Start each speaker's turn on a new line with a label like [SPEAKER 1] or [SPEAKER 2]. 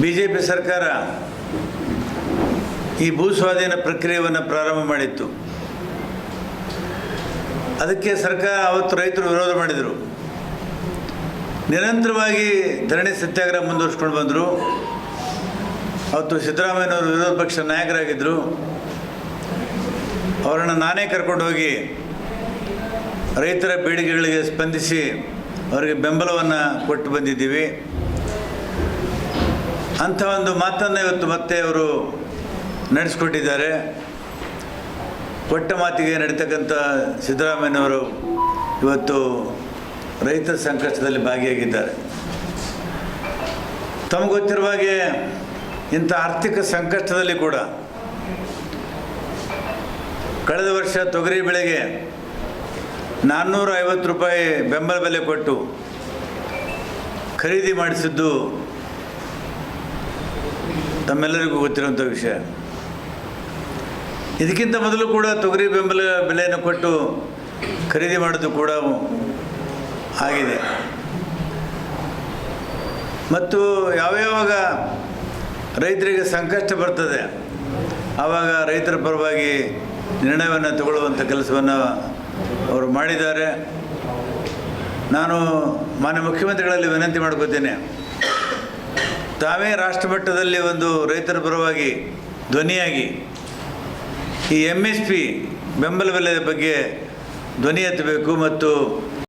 [SPEAKER 1] B J P ಸರ್ಕಾರ ಈ ಭೂ ಸ್ವಾಧೀನ ಪ್ರಕ್ರಿಯೆಯನ್ನು ಪ್ರಾರಂಭ ಮಾಡಿತ್ತು. ಅದಕ್ಕೆ ಸರ್ಕಾರ ಅವತ್ತು ರೈತರು ವಿರೋಧ ಮಾಡಿದರು. ನಿರಂತರವಾಗಿ ಧರಣಿ ಸತ್ಯಾಗ್ರಹ ಮುಂದುವರ್ಸ್ಕೊಂಡು ಬಂದರು. ಅವತ್ತು ಸಿದ್ದರಾಮಯ್ಯನವರು ವಿರೋಧ ಪಕ್ಷ ನಾಯಕರಾಗಿದ್ದರು ಅವರನ್ನು ನಾನೇ ಕರ್ಕೊಂಡು ಹೋಗಿ ರೈತರ ಬೇಡಿಕೆಗಳಿಗೆ ಸ್ಪಂದಿಸಿ ಅವರಿಗೆ ಬೆಂಬಲವನ್ನು ಕೊಟ್ಟು ಬಂದಿದ್ದೀವಿ. ಅಂಥ ಒಂದು ಮಾತನ್ನು ಇವತ್ತು ಮತ್ತೆ ಅವರು ನಡೆಸ್ಕೊಟ್ಟಿದ್ದಾರೆ. ಕೊಟ್ಟ ಮಾತಿಗೆ ನಡೀತಕ್ಕಂಥ ಸಿದ್ದರಾಮಯ್ಯನವರು ಇವತ್ತು ರೈತ ಸಂಕಷ್ಟದಲ್ಲಿ ಭಾಗಿಯಾಗಿದ್ದಾರೆ. ತಮಗೆ ಗೊತ್ತಿರುವ ಹಾಗೆ ಇಂಥ ಆರ್ಥಿಕ ಸಂಕಷ್ಟದಲ್ಲಿ ಕೂಡ ಕಳೆದ ವರ್ಷ ತೊಗರಿ ಬೆಳೆಗೆ ನಾನ್ನೂರ ಐವತ್ತು ರೂಪಾಯಿ ಬೆಂಬಲ ಬೆಲೆ ಕೊಟ್ಟು ಖರೀದಿ ಮಾಡಿಸಿದ್ದು ತಮ್ಮೆಲ್ಲರಿಗೂ ಗೊತ್ತಿರುವಂಥ ವಿಷಯ. ಇದಕ್ಕಿಂತ ಮೊದಲು ಕೂಡ ತೊಗರಿ ಬೆಂಬಲ ಬೆಲೆಯನ್ನು ಕೊಟ್ಟು ಖರೀದಿ ಮಾಡೋದು ಕೂಡ ಆಗಿದೆ. ಮತ್ತು ಯಾವ್ಯಾವಾಗ ರೈತರಿಗೆ ಸಂಕಷ್ಟ ಬರ್ತದೆ, ಆವಾಗ ರೈತರ ಪರವಾಗಿ ನಿರ್ಣಯವನ್ನು ತಗೊಳ್ಳುವಂಥ ಕೆಲಸವನ್ನು ಅವರು ಮಾಡಿದ್ದಾರೆ. ನಾನು ಮಾನ್ಯ ಮುಖ್ಯಮಂತ್ರಿಗಳಲ್ಲಿ ವಿನಂತಿ ಮಾಡ್ಕೋತೇನೆ ತಾವೇ ರಾಷ್ಟ್ರ ಮಟ್ಟದಲ್ಲಿ ಒಂದು ರೈತರ ಪರವಾಗಿ ಧ್ವನಿಯಾಗಿ ಈ ಎಂ ಎಸ್ ಪಿ ಬೆಂಬಲ ಬೆಲೆ ಬಗ್ಗೆ ಧ್ವನಿ ಎತ್ತಬೇಕು ಮತ್ತು